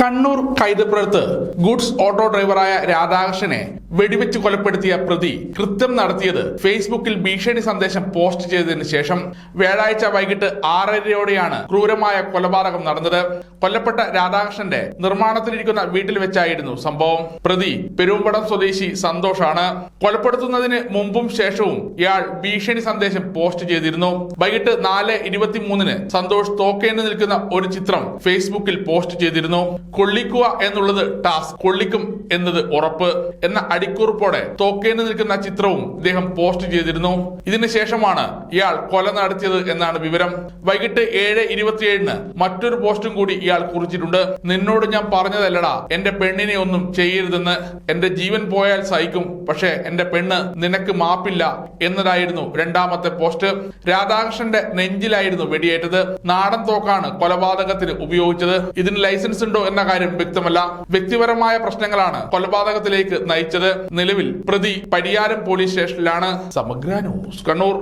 Kannur കൈതപ്പുറത്ത് goods auto ഡ്രൈവറായ രാധാകൃഷ്ണനെ വെടിവെച്ച് കൊലപ്പെടുത്തിയ പ്രതി കൃത്യം നടത്തിയത് ഫേസ്ബുക്കിൽ ഭീഷണി സന്ദേശം പോസ്റ്റ് ചെയ്തതിനു ശേഷം വ്യാഴാഴ്ച വൈകിട്ട് ആറരയോടെയാണ് ക്രൂരമായ കൊലപാതകം നടന്നത്. കൊല്ലപ്പെട്ട രാധാകൃഷ്ണന്റെ നിർമ്മാണത്തിലിരിക്കുന്ന വീട്ടിൽ വെച്ചായിരുന്നു സംഭവം. പ്രതി പെരുമ്പടം സ്വദേശി സന്തോഷാണ്. കൊലപ്പെടുത്തുന്നതിന് മുമ്പും ശേഷവും ഇയാൾ ഭീഷണി സന്ദേശം പോസ്റ്റ് ചെയ്തിരുന്നു. വൈകിട്ട് നാല് ഇരുപത്തിമൂന്നിന് സന്തോഷ് തോക്കേണ്ടി നിൽക്കുന്ന ഒരു ചിത്രം ഫേസ്ബുക്കിൽ പോസ്റ്റ് ചെയ്തിരുന്നു. കൊള്ളിക്കുക എന്നുള്ളത് ടാസ്ക് കൊള്ളിക്കും എന്നത് ഉറപ്പ് എന്ന അടിക്കുറിപ്പോടെ തോക്കേന്ന് നിൽക്കുന്ന ചിത്രവും ഇദ്ദേഹം പോസ്റ്റ് ചെയ്തിരുന്നു. ഇതിന് ശേഷമാണ് ഇയാൾ കൊല നടത്തിയത് എന്നാണ് വിവരം. വൈകിട്ട് ഏഴ് ഇരുപത്തിയേഴിന് മറ്റൊരു പോസ്റ്റും കൂടി ഇയാൾ കുറിച്ചിട്ടുണ്ട്. നിന്നോട് ഞാൻ പറഞ്ഞതല്ലടാ എന്റെ പെണ്ണിനെ ഒന്നും ചെയ്യരുതെന്ന്. എന്റെ ജീവൻ പോയാൽ സഹിക്കും പക്ഷേ എന്റെ പെണ്ണ് നിനക്ക് മാപ്പില്ല എന്നതായിരുന്നു രണ്ടാമത്തെ പോസ്റ്റ്. രാധാകൃഷ്ണന്റെ നെഞ്ചിലായിരുന്നു വെടിയേറ്റത്. നാടൻ തോക്കാണ് കൊലപാതകത്തിന് ഉപയോഗിച്ചത്. ഇതിന് ലൈസൻസ് ഉണ്ടോ എന്ന കാര്യം വ്യക്തമല്ല. വ്യക്തിപരമായ പ്രശ്നങ്ങളാണ് കൊലപാതകത്തിലേക്ക് നയിച്ചത്. നിലവിൽ പ്രതി പരിയാരം പോലീസ് സ്റ്റേഷനിലാണ്. സമഗ്ര ന്യൂസ്. കണ്ണൂർ.